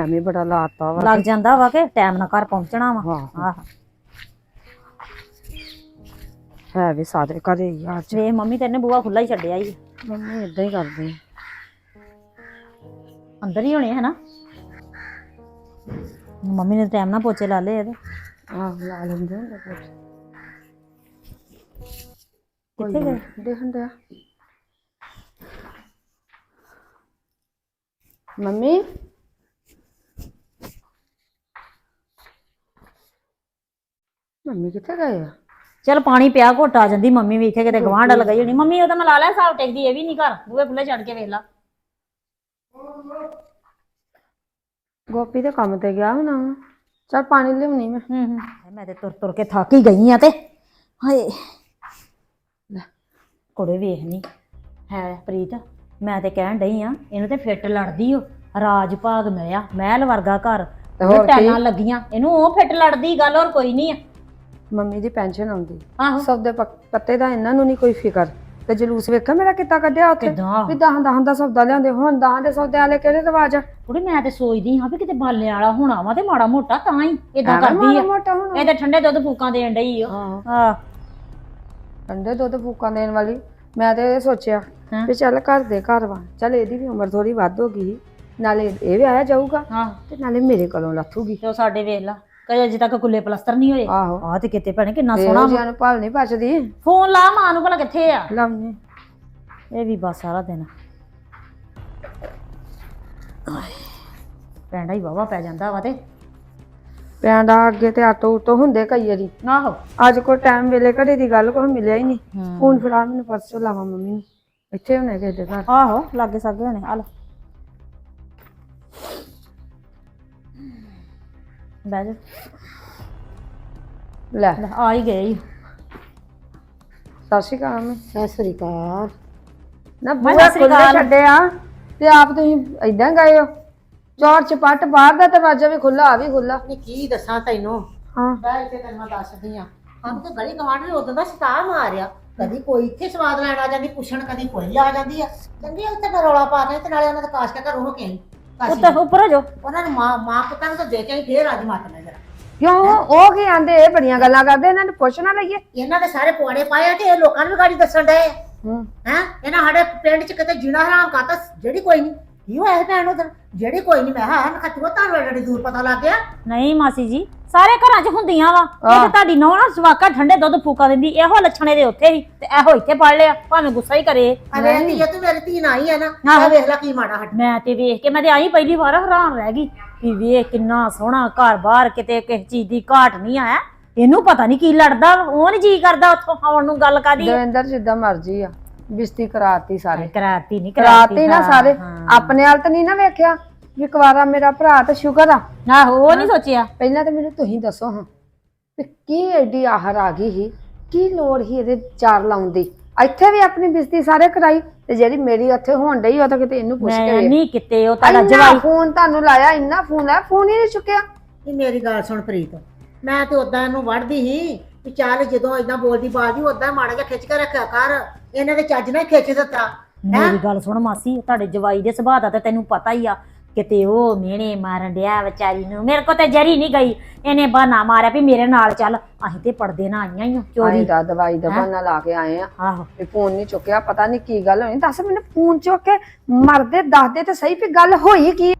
ਐਵੇਂ ਬੜਾ ਲਾਤਾ ਵਾ ਲੱਗ ਜਾਂਦਾ ਵਾ ਕਿ ਟਾਈਮ ਨਾਲ ਘਰ ਪਹੁੰਚਣਾ ਵਾ। ਹਾਂ। ਆਹ। ਹੈ ਵੀ ਸਾਰੇ ਘਰੇ ਹੀ ਆ ਅੱਜ। ਵੇ ਮੰਮੀ ਤੇਨੇ ਬੂਹਾ ਖੁੱਲਾ ਹੀ ਛੱਡਿਆ ਹੀ ਮੰਮੀ ਇਦਾਂ ਹੀ ਕਰਦੀ ਅੰਦਰ ਹੀ ਹੋਣੇ ਹਨਾ? ਮੰਮੀ ਨੇ ਟਾਈਮ ਨਾਲ ਪੋਚੇ ਲਾ ਲਏ ਇਹਦੇ ਆਹ ਲਾ ਲੈਂਦੇ ਹੁੰਦੇ ਕੁਛ ਕਿੱਥੇ ਗਏ? ਦੇਖਣ ਮੰਮੀ? ਮੰਮੀ ਕਿੱਥੇ ਗਏ ਆ? ਚਲ ਪਾਣੀ ਪਿਆ ਘੁੱਟ ਆ ਜਾਂਦੀ ਮੰਮੀ ਵੀ ਇੱਥੇ ਕਿਤੇ ਗਵਾਂਢ ਲਗਾਈ ਹੋਣੀ। ਮੰਮੀ ਉਹ ਤਾਂ ਮੈਂ ਲਾ ਲਿਆ ਸਾਬ ਟੇਕਦੀ ਇਹ ਵੀ ਨਹੀਂ ਘਰ। ਬੂਹੇ ਖੁੱਲੇ ਛੱਡ ਕੇ ਵੇਖ ਲਾ। ਗੋਪੀ ਦੇ ਕੰਮ ਤੇ ਗਿਆ ਹੋਣਾ ਵਾ। ਚੱਲ ਪਾਣੀ ਲਿਆਉਣੀ ਮੈਂ। ਹੂੰ ਹੂੰ। ਮੈਂ ਤੇ ਤੁਰ ਤੁਰ ਕੇ ਥੱਕ ਹੀ ਗਈ ਆ ਤੇ। ਹਾਏ। ਲੈ ਕੁੜੇ ਵੇਖ ਨੀ। ਹੈ ਪ੍ਰੀਤ ਮੈਂ ਤੇ ਕਹਿਣ ਡਈ ਆ ਇਹਨੂੰ ਤੇ ਫਿੱਟ ਲੜਦੀ ਓ। ਰਾਜ ਭਾਗ ਮਿਲਿਆ ਮਹਿਲ ਵਰਗਾ ਘਰ। ਤੇ ਹੋਰ ਕੀ? ਟੈਲਾਂ ਲੱਗੀਆਂ। ਇਹਨੂੰ ਉਹ ਫਿੱਟ ਲੜਦੀ ਗੱਲ ਹੋਰ ਕੋਈ ਨਹੀਂ ਆ। ਮੰਮੀ ਦੀ ਪੈਨਸ਼ਨ ਆਉਂਦੀ। ਆਹੋ। ਸੌਦੇ ਪੱਕ- ਪੱਤੇ ਦਾ ਇਹਨਾਂ ਨੂੰ ਨਹੀਂ ਕੋਈ ਫਿਕਰ। ਤੇ ਜਲੂਸ ਵੇਖਿਆ ਮੇਰਾ ਕਿੱਤਾ ਕੱਢਿਆ ਉੱਥੇ? ਕਿਦਾਂ? ਵੀ ਦਹਾਂ ਦਹਾਂ ਦਾ ਸੌਦਾ ਲਿਆਂਦੇ ਹੁਣ ਦਹਾਂ ਦੇ ਸੌਦੇ ਵਾਲੇ ਕਿਹੜੇ ਰਿਵਾਜ ਆ? ਕੁੜੇ ਮੈਂ ਤੇ ਸੋਚਦੀ ਹਾਂ ਵੀ ਕਿਤੇ ਬਾਲੇ ਵਾਲਾ ਹੋਣਾ ਵਾ ਤੇ ਮਾੜਾ ਮੋਟਾ ਤਾਂ ਹੀ ਇਦਾਂ ਐਵੇਂ ਕਰਦੀ ਮਾੜਾ ਆ ਮੋਟਾ ਹੁਣ। ਇਹ ਤੇ ਠੰਡੇ ਦੁੱਧ ਫੂਕਾਂ ਦੇਣ ਡਈ ਓ ਹਾਂ। ਹਾਂ। ਠੰਡੇ ਦੁੱਧ ਫੂਕਾਂ ਦੇਣ ਵਾਲੀ ਮੈਂ ਤੇ ਇਹ ਸੋਚਿਆ ਹਾਂ। ਵੀ ਚੱਲ ਘਰ ਦੇ ਘਰ ਵਾ। ਚੱਲ ਇਹਦੀ ਵੀ ਉਮਰ ਥੋੜੀ ਵੱਧ ਹੋ ਗਈ। ਨਾਲੇ ਇਹ ਵੀ ਆਇਆ ਜਾਊਗਾ ਹਾਂ। ਤੇ ਨਾਲੇ ਮੇਰੇ ਕੋਲੋਂ ਲੱਥੂਗੀ। ਤੇ ਉਹ ਸਾਡੇ ਵੇਖ ਲਾ। ਕਦੇ ਅਜੇ ਤੱਕ ਕੁੱਲੇ ਪਲਸਤਰ ਨਹੀਂ ਹੋਏ। ਆਹੋ। ਆਹ ਤੇ ਕਿਤੇ ਭੈਣੇ ਕਿੰਨਾ ਸੋਹਣਾ ਜਿਹਾ ਨੂੰ ਭਾਲ ਨਹੀਂ ਬਚਦੀ ਫੋਨ ਲਾ ਮਾਂ ਨੂੰ ਭਲਾ ਕਿੱਥੇ ਆ? ਲਾਉਣੀ ਇਹ ਵੀ ਬਸ ਸਾਰਾ ਦਿਨ। ਪੈਂਡਾ ਹੀ ਵਾਵਾ ਪੈ ਜਾਂਦਾ ਵਾ ਤੇ। ਪੈਂਡਾ ਅੱਗੇ ਤੇ ਆਟੋ ਉਟੋ ਹੁੰਦੇ ਕਈ ਵਾਰੀ। ਆਹੋ। ਅੱਜ ਕੋਈ ਟਾਈਮ ਵੇਲੇ ਘੜੇ ਦੀ ਗੱਲ ਕੋਈ ਮਿਲਿਆ ਹੀ ਨਹੀਂ। ਹੂੰ। ਫੋਨ ਫੜਾ ਮੈਨੂੰ ਪਰਸੋਂ ਲਾਵਾਂ ਮੰਮੀ ਨੂੰ। ਇੱਥੇ ਹੋਣੇ ਕਿਸੇ ਦੇ ਘਰ। ਆਹੋ ਲਾਗੇ ਸਾਗੇ ਹੋਣੇ ਆ ਲੈ ਬਹਿ ਜਾ। ਲੈ। ਲੈ, ਆ ਹੀ ਗਏ ਈ। ਸਤਿ ਸ਼੍ਰੀ ਅਕਾਲ ਮੰਮੀ। ਸਤਿ ਸ੍ਰੀ ਅਕਾਲ। ਨਾ ਮੈਂ ਬੂਹਾ ਸਤਿ ਸ਼੍ਰੀ ਖੁੱਲੇ ਅਕਾਲ। ਛੱਡਿਆ ਤੇ ਆਪ ਤੁਸੀਂ ਏਦਾਂ ਗਏ ਹੋ? ਚੌਰ ਚਪੱਟ ਬਾਹਰ ਦਾ ਦਰਵਾਜ਼ਾ ਵੀ ਖੁੱਲਾ ਆ ਵੀ ਖੁੱਲਾ ਨਹੀਂ ਕੀ ਦੱਸਾਂ ਤੈਨੂੰ? ਹਾਂ। ਬੈ ਇੱਥੇ ਤੈਨੂੰ ਮੈਂ ਦੱਸਦੀ ਆ। ਹਮ ਤੇ ਗਲੀ ਗਵਾਂਢ ਨੇ ਉਦੋਂ ਦਾ ਸਤਾ ਮਾਰਿਆ। ਕਦੀ ਕੋਈ ਇੱਥੇ ਸਵਾਦ ਲੈਣ ਆ ਜਾਂਦੀ ਪੁੱਛਣ ਕਦੀ ਕੋਈ ਆ ਜਾਂਦੀ ਆ। ਚੰਗੀ ਆ ਉੱਥੇ ਮੈਂ ਰੌਲਾ ਪਾ ਕੇ ਤੇ ਨਾਲੇ ਉਹਨਾਂ ਦਾ ਕਾਸ਼ ਕੇ ਘਰੋਂ ਹੋ ਕੇ ਆਈ। ਉੱਤੇ ਉੱਪਰ ਹੋ ਜਾ ਉਹਨਾਂ ਨੂੰ ਮਾਂ ਮਾਂ ਪੁੱਤਾਂ ਨੂੰ ਤਾਂ ਦੇ ਕੇ ਫੇਰ ਅੱਜ ਮੱਤ ਨਜ਼ਰ ਕਿਉਂ? ਉਹ ਕੀ ਆਂਦੇ? ਇਹ ਬੜੀਆਂ ਗੱਲਾਂ ਕਰਦੇ ਇਹਨਾਂ ਨੂੰ ਪੁੱਛਣਾ ਲਈਏ। ਇਹਨਾਂ ਦੇ ਸਾਰੇ ਪੁਆੜੇ ਪਾਏ ਆ ਤੇ ਇਹ ਲੋਕਾਂ ਨੂੰ ਵੀ ਗਾੜੀ ਦੱਸਣ ਡਏ ਹੂੰ। ਹੈ? ਇਹਨਾਂ ਸਾਡੇ ਪਿੰਡ ਚ ਕਿਤੇ ਜੀਣਾ ਹਰਾਮ ਕਰਤਾ ਜਿਹੜੀ ਕੋਈ ਨਹੀਂ ਕੀ ਹੋਇਆ ਇਹ ਭੈਣ ਉਧਰ? ਜਿਹੜੀ ਕੋਈ ਨਹੀਂ ਮੈਂ ਹਾਂ ਨਖੱਤੂ ਤਾਂ ਰੜੀ ਦੂਰ ਪਤਾ ਲੱਗ ਗਿਆ। ਨਹੀਂ ਮਾਸੀ ਜੀ ਸਾਰੇ ਘਰਾਂ 'ਚ ਹੁੰਦੀਆਂ ਵਾ। ਇਹ। ਤੇ ਤੁਹਾਡੀ ਨੌਂ ਨਾ ਜਵਾਕਾ ਠੰਡੇ ਦੁੱਧ ਫੂਕਾ ਦਿੰਦੀ ਇਹੋ ਲੱਛਣੇ ਦੇ ਉੱਥੇ ਹੀ ਤੇ ਇਹੋ ਇੱਥੇ ਪੜ ਲਿਆ ਭਾਵੇਂ ਗੁੱਸਾ ਹੀ ਕਰੇ। ਅਰੇ ਧੀਏ ਤੂੰ ਮੇਰੀ ਧੀ ਨਾ ਹੀ ਹੈ ਨਾ ਆਹੋ। ਵੇਖ ਲੈ ਕੀ ਮਾੜਾ ਹੱਟ। ਮੈਂ ਤੇ ਵੇਖ ਕੇ ਮੈਂ ਤੇ ਆਈ ਪਹਿਲੀ ਵਾਰ ਹੈਰਾਨ ਰਹਿ ਗਈ ਵੀ ਵੇਖ ਕਿੰਨਾ ਸੋਹਣਾ ਘਰ-ਬਾਰ ਕਿਤੇ ਕਿਸੇ ਚੀਜ਼ ਦੀ ਘਾਟ ਨਹੀਂ ਆਇਆ। ਇਹਨੂੰ ਪਤਾ ਨਹੀਂ ਕੀ ਲੜਦਾ ਵਾ, ਉਹ ਨਹੀਂ ਜੀ ਕਰਦਾ ਉੱਥੋਂ ਆਉਣ ਨੂੰ ਗੱਲ ਕਾਦੀ ਦਵਿੰਦਰ ਜਿੱਦਾਂ ਮਰਜ਼ੀ ਆ। ਬਿਸਤੀ ਕਰਾਤੀ ਸਾਰੇ। ਕਰਾਤੀ ਨਹੀਂ ਕਰਾਤੀ ਨਾ ਹਾਂ, ਸਾਰੇ। ਹਾਂ। ਆਪਣੇ ਹਾਲ ਤਾਂ ਨਹੀਂ ਨਾ ਵੇਖਿਆ ਵੀ ਕੁਵਾਰਾ ਮੇਰਾ ਭਰਾ ਤਾਂ ਸ਼ੁਕਰ ਆ। ਆਹੋ ਉਹ ਨਹੀਂ ਸੋਚਿਆ। ਪਹਿਲਾਂ ਤਾਂ ਮੈਨੂੰ ਤੁਸੀਂ ਦੱਸੋ ਹਾਂ ਵੀ ਕੀ ਐਡੀ ਆਹਰ ਆ ਗਈ ਸੀ ਕੀ ਲੋੜ ਸੀ ਇਹਦੇ ਚਾਰ ਲਾਉਣ ਦੀ? ਇੱਥੇ ਵੀ ਆਪਣੀ ਬਿਸਤੀ ਸਾਰੇ ਕਰਾਈ ਤੇ ਜਿਹੜੀ ਮੇਰੀ ਉੱਥੇ ਹੋਣ ਡਈ ਉਹ ਤਾਂ ਕਿਤੇ ਇਹਨੂੰ ਪੁੱਛ ਕੇ ਮੈਂ ਵੇਖ। ਨਹੀਂ ਕਿਤੇ ਉਹ ਤੁਹਾਡਾ ਇੰਨਾ ਜਵਾਈ ਫੋਨ ਤੁਹਾਨੂੰ ਲਾਇਆ ਇੰਨਾ ਫੋਨ ਲਾਇਆ ਫੋਨ ਹੀ ਨਹੀਂ ਚੁੱਕਿਆ। ਇਹ ਮੇਰੀ ਗੱਲ ਸੁਣ ਪ੍ਰੀਤ ਮੈਂ ਤੇ ਉਦਾਂ ਇਹਨੂੰ ਵੜਦੀ ਸੀ ਵੀ ਚੱਲ ਜਦੋਂ ਇਦਾਂ ਬੋਲਦੀ ਬਾਜੀ ਉਦਾਂ ਮਾੜਾ ਜਿਹਾ ਖਿੱਚ ਕੇ ਰੱਖਿਆ ਕਰ। ਇਹਨੇ ਤੇ ਚੱਜ ਨਾਲ ਖਿੱਚ ਦਿੱਤਾ ਮੇਰੀ ਗੱਲ ਸੁਣ ਮਾਸੀ ਤੁਹਾਡੇ ਜਵਾਈ ਦੇ ਸੁਭਾਅ ਦਾ ਤਾਂ ਤੈਨੂੰ ਪਤਾ ਹੀ ਆ। ਕਿਤੇ ਉਹ ਮਿਹਣੇ ਮਾਰਨ ਡਿਆ ਵਿਚਾਰੀ ਨੂੰ। ਮੇਰੇ ਕੋ ਤੇ ਜਰੀ ਨਹੀਂ ਗਈ। ਇਹਨੇ ਬਹਾਨਾ ਮਾਰਿਆ ਵੀ ਮੇਰੇ ਨਾਲ ਚੱਲ। ਅਸੀਂ ਤੇ ਪੜਦੇ ਨਾ ਆਈਆਂ ਹੀ ਚੋਰੀ। ਦਾ ਦਵਾਈ ਦਾ ਬਹਾਨਾ ਲਾ ਕੇ ਆਏ ਆ। ਆਹੋ। ਵੀ ਫੋਨ ਨਹੀਂ ਚੁੱਕਿਆ ਪਤਾ ਨਹੀਂ ਕੀ ਗੱਲ ਹੋਣੀ। ਦੱਸ ਮੈਨੂੰ ਫੋਨ ਚੁੱਕ ਕੇ ਮਰਦੇ ਦੱਸਦੇ ਤੇ ਸਹੀ ਵੀ ਗੱਲ ਹੋਈ ਕੀ?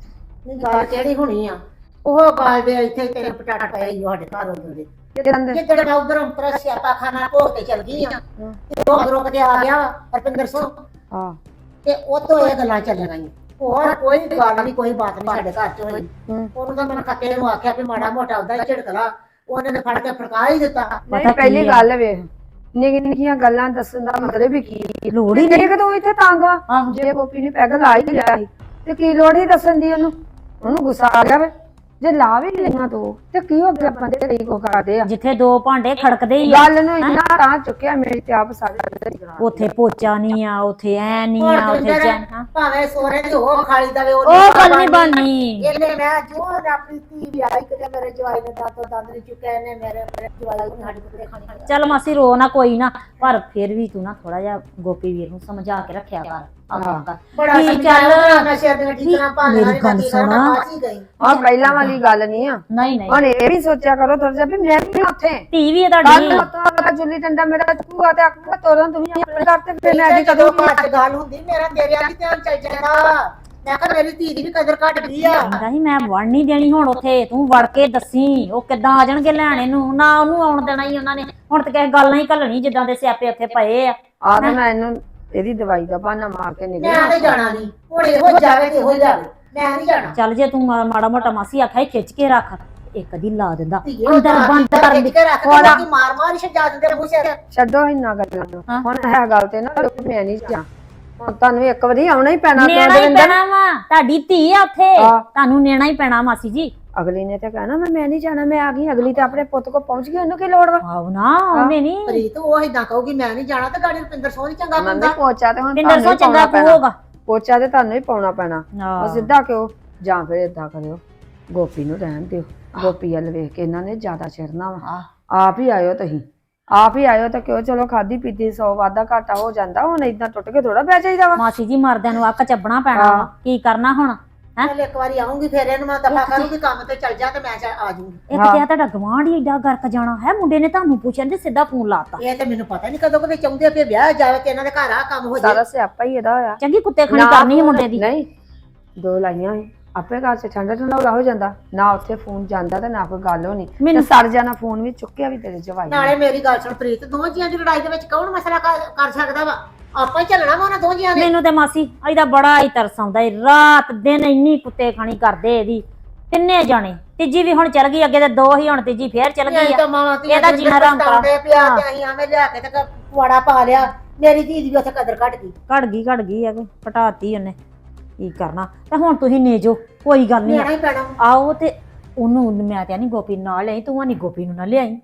ਗੱਲ ਕਿਹੜੀ ਹੋਣੀ ਆ? ਉਹ ਗੱਲ ਦੇ ਇੱਥੇ ਤੇਰੇ ਪਟਾਟਾ ਪਏ ਹੀ ਸਾਡੇ ਘਰ ਉਧਰ ਦੇ ਕਿਦਾਂ ਦੇ ਜਿੱਦਣ ਮੈਂ ਉਧਰੋਂ ਤੇਰਾ ਸਿਆਪਾ ਖਾਨਾ ਭੋਗ ਤੇ ਚਲ ਗਈ ਆ ਤੇ ਉਹ ਉਧਰੋਂ ਕਿਤੇ ਆ ਗਿਆ ਰਪਿੰਦਰ ਸਿੰਘ। ਹਾਂ। ਤੇ ਉਹ ਤੋਂ ਇਹ ਗੱਲਾਂ ਚੱਲ ਗਈਆਂ ਹੋਰ ਕੋਈ ਗੱਲ ਨਹੀਂ ਕੋਈ ਬਾਤ ਨਹੀਂ ਸਾਡੇ ਘਰ ਚ ਹੋਈ। ਹੂੰ। ਉਹਨੂੰ ਤਾਂ ਮੈਂ ਕੱਕੇ ਨੂੰ ਆਖਿਆ ਵੀ ਮਾੜਾ ਮੋਟਾ ਉਹਦਾ ਹੀ ਝਿੜਕਲਾ ਉਹਨੇ ਤਾਂ ਫੜ ਕੇ ਫੜਕਾ ਹੀ ਦਿੱਤਾ। ਨਹੀਂ ਪਹਿਲੀ ਗੱਲ ਵੇਖ ਨਿੱਕੀ ਨਿੱਕੀਆਂ ਗੱਲਾਂ ਦੱਸਣ ਦਾ ਮਤਲਬ ਵੀ ਕੀ ਲੋੜ ਹੀ ਨਹੀਂ ਕਦੋਂ ਇੱਥੇ ਤੰਗ ਜੇ ਗੋਪੀ ਨੇ ਪੈਗ ਲਾ ਹੀ ਲਿਆ ਸੀ ਤੇ ਕੀ ਲੋੜ ਹੀ ਦੱਸਣ ਦੀ ਉਹਨੂੰ? ਉਹਨੂੰ ਗੁੱਸਾ ਆ ਗਿਆ ਵੇ। ਜੇ ਲਾ ਵੀ ਲਈਆਂ ਤੋ ਤੇ ਕੀ ਹੋ ਗਿਆ ਬੰਦੇ ਕਈ ਕੋ ਕਰਦੇ ਆ? ਜਿੱਥੇ ਦੋ ਭਾਂਡੇ ਖੜਕਦੇ ਹੀ ਆ। ਗੱਲ ਨੂੰ ਇੰਨਾ ਤਾਂ ਚੁੱਕਿਆ ਮੇਰੀ ਤੇ ਆਪ ਸਾਰੇ ਉੱਥੇ ਪੋਚਾ ਨਹੀਂ ਆ ਉੱਥੇ ਐ ਨਹੀਂ ਆ ਉੱਥੇ ਜੈਨ ਹਾਂ। ਭਾਵੇਂ ਸੋਰੇ ਦੀ ਹੋ ਖਾਲੀ ਦਵੇ ਉਹ ਗੱਲ ਨਹੀਂ ਬਣਨੀ। ਇਹਨੇ ਮੈਂ ਜੋ ਆਪਣੀ ਧੀ ਵੀ ਆਈ ਕਿਤੇ ਮੇਰੇ ਜਵਾਈ ਨੇ ਦਾਤੋ ਦੰਦ ਨਹੀਂ ਚੁੱਕਿਆ ਇਹਨੇ ਮੇਰੇ ਜਵਾਈ ਨੂੰ ਸਾਡੇ ਕੁੱਤੇ ਖਾਣੀ ਖਾਣੀ ਚੱਲ ਮਾਸੀ ਰੋ ਨਾ ਕੋਈ ਨਾ ਪਰ ਫਿਰ ਵੀ ਤੂੰ ਨਾ ਥੋੜਾ ਜਿਹਾ ਗੋਪੀ ਵੀਰ ਨੂੰ ਸਮਝਾ ਕੇ ਰੱਖਿਆ ਕਰ। ਹਾਂ। ਬੜਾ ਚੱਲ? ਮੇਰੀ ਗੱਲ ਮੈਂ ਸੁਣ। ਫਾਸੀ ਗਈ। ਆ ਪਹਿਲਾਂ ਵਾਲੀ ਗੱਲ ਨਹੀਂ ਆ। ਨਹੀਂ ਨਹੀਂ। ਹੁਣ ਇਹ ਵੀ ਸੋਚਿਆ ਕਰੋ ਥੋੜਾ ਜਿਹਾ ਵੀ ਮੈਂ ਵੀ ਉੱਥੇ। ਧੀ ਵੀ ਹੈ ਕੱਲ ਤੁਹਾਡੀ। ਤਾਂ ਜੁੱਲੀ ਡੰਡਾ ਮੇਰਾ ਚੁੱਕੂਗਾ ਤੇ ਆਖੂਗਾ ਤੋਰਨ ਤੁਸੀਂ ਆਪਣੇ ਘਰ ਤੇ ਫਿਰ ਮੈਂ ਮੈਂ ਵੀ ਜਦੋਂ ਕਦੋਂ ਘਰ 'ਚ ਗੱਲ ਹੁੰਦੀ ਮੇਰਾ ਤੇਰੇ ਵਾਲੀ ਧਿਆਨ ਚੱਲ ਜਾਂਦਾ ਮੈਂ ਕਿਹਾ ਮੇਰੀ ਧੀ ਦੀ ਵੀ ਕਦਰ ਘਟ ਗਈ ਆ। ਕਹਿੰਦਾ ਸੀ ਮੈਂ ਵੜ ਨਹੀਂ ਦੇਣੀ ਹੁਣ ਉੱਥੇ ਤੂੰ ਵੜ ਕੇ ਦੱਸੀ ਉਹ ਕਿੱਦਾਂ ਆ ਜਾਣਗੇ ਲੈਣ ਇਹਨੂੰ। ਨਾ ਉਹਨੂੰ ਆਉਣ ਦੇਣਾ ਹੀ ਉਹਨਾਂ ਨੇ। ਹੁਣ ਤੇ ਕਿਸੇ ਗੱਲ ਨਹੀਂ ਘੱਲਣੀ ਜਿੱਦਾਂ ਦੇ ਸਿਆਪੇ ਉੱਥੇ ਪਏ ਆ। ਆ ਤੇ ਮੈਂ ਇਹਨੂੰ ਇਹਦੀ ਦਵਾਈ ਦਾ ਬਹਾਨਾ ਮਾਰ ਕੇ ਨਿਕਲ ਮੈਂ ਤੇ ਜਾਣਾ ਨਹੀਂ। ਹੁਣ ਇਹੋ ਜਾਵੇ ਤੇ ਇਹੋ ਜਾਵੇ। ਮੈਂ ਨਹੀਂ ਜਾਣਾ। ਚੱਲ ਜੇ ਤੂੰ ਮਾ- ਮਾੜਾ ਮੋਟਾ ਮਾਸੀ ਆਖਿਆ ਸੀ ਖਿੱਚ ਕੇ ਰੱਖ। ਇੱਕ ਦੀ ਲਾ ਦਿੰਦਾ। ਅੰਦਰ ਬੰਦ ਕਰ। ਕੇ ਮਾਰ ਮਾਰ ਛੱਜਾ ਦਿੰਦੇ ਮੂੰਹ ਸਿਰ ਛੱਡੋ ਇੰਨਾ ਗੱਲਾਂ ਨੂੰ। ਹਾਂ। ਹੁਣ ਹੈ ਗੱਲ ਤੇ ਨਾ ਰੁਕ ਮੈਂ ਨਹੀਂ ਜਾ ਹੁਣ ਤੁਹਾਨੂੰ ਇੱਕ ਵਾਰੀ ਆਉਣਾ ਹੀ ਪੈਣਾ ਨੇਣਾ ਹੀ ਦਵਿੰਦਰ। ਪੈਣਾ ਵਾ। ਤੁਹਾਡੀ ਧੀ ਆ ਉੱਥੇ। ਹਾਂ। ਤੁਹਾਨੂੰ ਨੇਣਾ ਹੀ ਪੈਣਾ ਮਾਸੀ ਜੀ। ਅਗਲੀ ਨੇ ਤੇ ਕਹਿਣਾ ਮੈਂ ਮੈਂ ਨਹੀਂ ਜਾਣਾ ਮੈਂ ਆ ਗਈ ਅਗਲੀ ਤੇ ਆਪਣੇ ਪੁੱਤ ਕੋ ਪਹੁੰਚ ਗਈ ਉਹਨੂੰ ਕੀ ਲੋੜ ਵਾ? ਆਉ ਨਾ ਉਹਨੇ ਨਹੀਂ ਪ੍ਰੀਤ ਉਹ ਇਦਾਂ ਕਹੂਗੀ ਮੈਂ ਨਹੀਂ ਜਾਣਾ ਤੇ ਗਾੜੀ ਰੁਪਿੰਦਰ ਸੋਹ ਨੀ ਚੰਗਾ ਮੰਮੀ ਬੰਦਾ। ਪੋਚਾ ਤੇ ਹੁਣ ਪਿੰਦਰ ਤੁਹਾਨੂੰ ਸੋ ਹੀ ਚੰਗਾ ਪਾਉਣਾ ਕੋ ਪੈਣਾ। ਹੋਗਾ ਪੋਚਾ ਤੇ ਤੁਹਾਨੂੰ ਹੀ ਪਾਉਣਾ ਪੈਣਾ। ਹਾਂ। ਉਹ ਸਿੱਧਾ ਕਿਉਂ ਜਾਂ ਫਿਰ ਏਦਾਂ ਕਰਿਓ ਗੋਪੀ ਨੂੰ ਰਹਿਣ ਦਿਓ। ਗੋਪੀ ਵੱਲ ਵੇਖ ਕੇ ਇਹਨਾਂ ਨੇ ਜ਼ਿਆਦਾ ਚਿਰਨਾ ਵਾ। ਆਪ ਹੀ ਆਇਓ ਤੁਸੀਂ। ਆਪ ਹੀ ਆਇਓ ਤਾਂ ਕਿਉਂ ਚਲੋ ਖਾਦੀ ਪੀਤੀ ਸੌ ਵਾਧਾ ਘਾਟਾ ਹੋ ਜਾਂਦਾ ਹੁਣ ਇਦਾਂ ਟੁੱਟ ਕੇ ਥੋੜਾ ਬਹਿ ਜਾਈਦਾ ਵਾ। ਮਾਸੀ ਜੀ ਮਰਦਿਆਂ ਨੂੰ ਅੱਕ ਚੱਬਣਾ ਪੈਣਾ ਵਾ। ਕੀ ਕਰਨਾ ਹੁਣ? ਹੈਂ? ਚੱਲ ਇੱਕ ਵਾਰੀ ਆਉਂਗੀ ਫਿਰ ਇਹਨੂੰ ਮੈਂ ਦਫਾ ਕਰੂੰਗੀ ਕੰਮ ਤੇ ਚੱਲ ਜਾ ਤੇ ਮੈਂ ਚੱਲ ਆ ਜਾਊਂਗੀ। ਇੱਕ ਕਿਹਾ ਤੁਹਾਡਾ ਗਵਾਂਢ ਹੀ ਏਡਾ ਗਰਕ ਜਾਣਾ ਹੈ ਮੁੰਡੇ ਨੇ ਤੁਹਾਨੂੰ ਪੁੱਛਿਆ ਤੇ ਸਿੱਧਾ ਫੋਨ ਲਾਤਾ। ਇਹ ਤੇ ਮੈਨੂੰ ਪਤਾ ਨਹੀਂ ਕਦੋਂ ਕਦੇ ਚਾਹੁੰਦੇ ਆ ਕਿ ਵਿਆਹ ਜਾਵੇ ਤੇ ਇਹਨਾਂ ਦੇ ਘਰ ਆ ਕੰਮ ਹੋ ਜਾਏ ਸਾਰਾ ਸਿਆਪਾ ਹੀ ਇਹਦਾ ਹੋਇਆ। ਚੰਗੀ ਕੁੱਤੇ ਖਾਣੀ ਨਾ ਕਰਨੀ ਸੀ ਫੋਨ- ਮੁੰਡੇ ਦੀ। ਨਹੀਂ ਦੋ ਲਾਈਆਂ ਸੀ। ਆਪੇ ਘਰ ਚ ਠੰਡਾ ਠੰਡਾ ਹੋ ਜਾਂਦਾ। ਨਾ ਉੱਥੇ ਫੋਨ ਜਾਂਦਾ ਤੇ ਨਾ ਕੋਈ ਗੱਲ ਹੋਣੀ। ਤੇ ਮੈਨੂੰ- ਸੜ ਜਾਣਾ ਫੋਨ ਵੀ ਚੁੱਕਿਆ ਵੀ ਤੇਰੇ ਜਵਾਈ ਨੇ। ਨਾਲੇ ਮੇਰੀ ਗੱਲ ਸੁਣ ਪ੍ਰੀਤ ਦੋ ਜੀਆਂ ਦੀ ਲੜਾਈ ਦੇ ਵਿੱਚ ਕੌਣ ਮਸਲਾ ਕਰ ਕਰ ਸਕਦਾ ਵਾ? ਆਪਾਂ ਹੀ ਚੱਲਣਾ ਵਾ ਉਹਨਾਂ ਦੋ ਜੀਆਂ ਨੇ ਮੈਨੂੰ ਤੇ ਮਾਸੀ ਇਹਦਾ ਬੜਾ ਹੀ ਤਰਸ ਆਉਂਦਾ ਏ। ਰਾਤ ਦਿਨ ਇੰਨੀ ਕੁੱਤੇ ਖਾਣੀ ਕਰਦੇ ਇਹਦੀ। ਤਿੰਨੇ ਜਾਣੇ ਤੀਜੀ ਵੀ ਹੁਣ ਚਲ ਗਈ ਅੱਗੇ ਤੇ ਦੋ ਹੀ ਹੁਣ ਤੀਜੀ ਫੇਰ ਚਲ ਗਈ ਆ। ਇਹਦਾ ਜੀਣਾ ਕਰਾ। ਪਛਤਾਉਂਦੇ ਪਿਆ ਤੇ ਅਸੀਂ ਐਵੇਂ ਲਿਆ ਕੇ ਤੇ ਪੁਆੜਾ ਪਾ ਲਿਆ। ਮੇਰੀ ਧੀ ਦੀ ਉੱਥੇ ਕਦਰ ਘਟ ਗਈ। ਘੜ ਗਈ ਘੜ ਗਈ ਆ ਕਿ ਪਟਾਤੀ ਉਹਨੇ। ਕੀ ਕਰਨਾ? ਤੇ ਹੁਣ ਤੁਸੀਂ ਨੇਜੋ ਕੋਈ ਗੱਲ ਨਹੀਂ ਆਓ ਤੇ ਉਹਨੂੰ ਮੈਂ ਤੇ ਨਹੀਂ ਗੋਪੀ ਨੂੰ ਨਾਲ ਲਿਆਈ ਤੂੰ ਨਹੀਂ ਗੋਪੀ ਨੂੰ ਨਾ ਲਿਆਈ।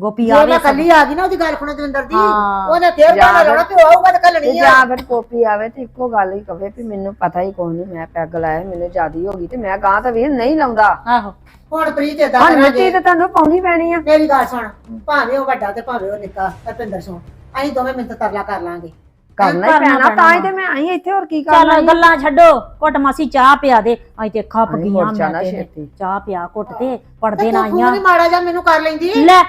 ਗੋਪੀ ਜੇ ਆਵੇ ਮੈਂ ਕੱਲੀ ਆ ਗਈ ਨਾ ਉਹਦੀ ਗੱਲ ਸੁਣੋ ਦਵਿੰਦਰ ਦੀ ਹਾਂ। ਉਹਨੇ ਫੇਰ ਬਾਹਰ ਲਾਉਣਾ ਪਿਓ ਆਊਗਾ ਤੇ ਤੇ ਕੱਲਣੀ ਆ। ਜਾਂ ਫਿਰ ਕੋਪੀ ਆਵੇ ਤੇ ਇੱਕੋ ਗੱਲ ਹੀ ਕਵੇ ਵੀ ਮੈਨੂੰ ਪਤਾ ਹੀ ਕੋਈ ਨਹੀਂ ਮੈਂ ਪੈਗ ਲਾਇਆ ਮੈਨੂੰ ਜਿਆਦੀ ਹੋ ਗਈ ਤੇ ਮੈਂ ਗਾਂ ਤਾਂ ਵੀਰ ਨਹੀਂ ਲਾਉਂਦਾ। ਆਹੋ। ਹੁਣ ਪ੍ਰੀਤ ਹੁਣ ਕਰਾਂਗੇ। ਮਿੱਟੀ ਤੇ ਤੁਹਾਨੂੰ ਪਾਉਣੀ ਪੈਣੀ ਆ। ਮੇਰੀ ਗੱਲ ਸੁਣ ਭਾਵੇਂ ਉਹ ਵੱਡਾ ਤੇ ਭਾਵੇਂ ਉਹ ਨਿੱਕਾ ਰਪਿੰਦਰ ਸੁਣ ਅਸੀਂ ਦੋਵੇਂ ਮਿੰਟ ਤਰਲਾ ਕਰ ਲਾਂਗੇ। ਕਰਨਾ ਹੀ ਕਰਨਾ ਪੈਣਾ ਤਾਂ ਹੀ ਪੈਣਾ। ਤੇ ਮੈਂ ਆਈ ਇੱਥੇ ਹੋਰ ਕੀ ਕਰਨਾ ਚੱਲ ਗੱਲਾਂ ਛੱਡੋ ਘੁੱਟ ਮਾਸੀ ਚਾਹ ਪਿਆ ਦੇ। ਅਸੀਂ ਤੇ ਖੱਪ ਅਸੀਂ ਗਈਆਂ ਮੁੜ ਜਾਣਾ ਮੈਂ ਤੇ ਛੇਤੀ। ਚਾਹ ਪਿਆ ਘੁੱਟ ਤੇ ਪੜਦੇ ਨਾ ਤੂੰ ਫੋਨ ਆਈਆਂ। ਹੀ ਮਾੜਾ ਜਾ ਮੈਨੂੰ ਕਰ ਲੈਂਦੀ। ਲੈ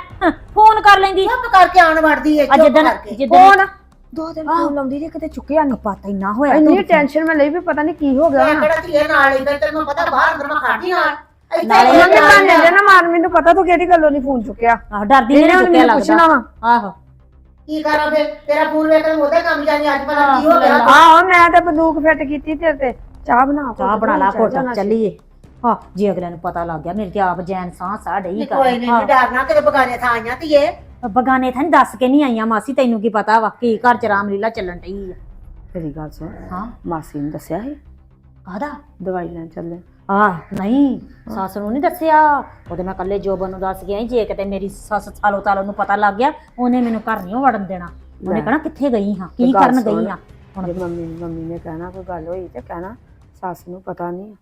ਫੋਨ ਕਰ ਲੈਂਦੀ। ਚੁੱਪ ਕਰਕੇ ਆਣ ਵੜਦੀ ਏ ਅੱਜ ਚੁੱਪ ਜਿੱਦਣ ਕਰਕੇ। ਜਿੱਦਣ ਕੌਣ ਦੋ ਦਿਨ ਫੋਨ ਲਾਉਂਦੀ ਰਹੀ ਕਿਤੇ ਚੁੱਕਿਆ ਨਹੀਂ ਪਤਾ ਹੀ ਨਾ ਹੋਇਆ ਇੰਨੀ ਟੈਨਸ਼ਨ ਮੈਂ ਲਈ ਵੀ ਪਤਾ ਨਹੀਂ ਕੀ ਹੋ ਗਿਆ ਮੈਂ ਕਿਹੜਾ ਧੀਏ ਨਾਲ ਹੀ ਤੈਨੂੰ ਪਤਾ ਬਾਹਰ ਅੰਦਰ ਮੈਂ ਖਾਦੀ ਨਾਲ ਇੱਥੇ ਨਾਲੇ ਹੀ ਮੰਮੀ ਨਾਲ ਭਾਨੇ ਜੇ ਨਾ ਮਾਰ ਮੈਨੂੰ ਪਤਾ ਤੂੰ ਕਿਹੜੀ ਗੱਲੋਂ ਨਹੀਂ ਫੋਨ ਚੁੱਕਿਆ। ਆਹ ਡਰਦੀ ਨਹੀਂ ਚੁੱਕਿਆ ਲੱਗਦਾ। ਆਹੋ। ਕੀ ਕਰਾਂ ਫੇ ਤੇਰਾ ਫੋਨ ਵੇਖ ਕੇ ਉਹਦਾ ਕੰਮ ਜਾਣੀ ਅੱਜ ਪਤਾ ਕੀ ਹੋ ਗਿਆ? ਆਹੋ ਮੈਂ ਤਾਂ ਬੰਦੂਕ ਫਿੱਟ ਕੀਤੀ ਤੇਰੇ ਤੇ। ਚਾਹ ਬਣਾ ਚਾਹ ਬਣਾ ਲਾ ਘੁੱਟ ਚੱਲੀਏ। ਹਾਂ ਜੇ ਅਗਲਿਆਂ ਨੂੰ ਪਤਾ ਲੱਗ ਗਿਆ ਮੇਰੇ ਤੇ ਆਪ ਜੈਨ ਸਾਹ ਸਾਹ ਡਈ ਕੋਈ ਨਹੀਂ ਕਰ ਡਰਨਾ ਕਿਤੇ ਬਗਾਨੇ ਥਾਂ ਆਈਆਂ ਧੀਏ। ਬਗਾਨੇ ਥਾਂ ਦੱਸ ਕੇ ਨਹੀਂ ਆਈਆਂ ਮਾਸੀ ਤੈਨੂੰ ਕੀ ਪਤਾ ਵਾ ਕੀ ਘਰ ਚ ਰਾਮਲੀਲਾ ਚੱਲਣ ਡਈ ਆ। ਤੇਰੀ ਗੱਲ ਸੁਣ। ਹਾਂ। ਮਾਸੀ ਨੇ ਦੱਸਿਆ ਸੀ? ਕਾਹਦਾ? ਦਵਾਈ ਲੈਣ ਚੱਲੇ। ਆ ਨਹੀਂ ਸੱਸ ਨੂੰ ਨਹੀਂ ਦੱਸਿਆ। ਉਹਦੇ ਮੈਂ ਕੱਲੇ ਜੋਬਨ ਨੂੰ ਦੱਸ ਗਿਆ ਜੇ ਕਿਤੇ ਮੇਰੀ ਸੱਸ ਸਾਲੋ ਤਾਲੋ ਨੂੰ ਪਤਾ ਲੱਗ ਗਿਆ ਉਹਨੇ ਮੈਨੂੰ ਘਰ ਨਹੀਂ ਵੜਨ ਦੇਣਾ। ਉਹਨੇ। ਕਹਣਾ ਕਿੱਥੇ ਗਈ ਹਾਂ? ਕੀ ਕਰਨ। ਗਈ ਹਾਂ? ਹੁਣ ਮੰਮੀ ਮੰਮੀ ਨੇ ਕਹਿਣਾ ਕੋਈ ਗੱਲ ਹੋਈ ਤੇ ਕਹਿਣਾ ਸੱਸ ਨੂੰ ਪਤਾ ਨਹੀਂ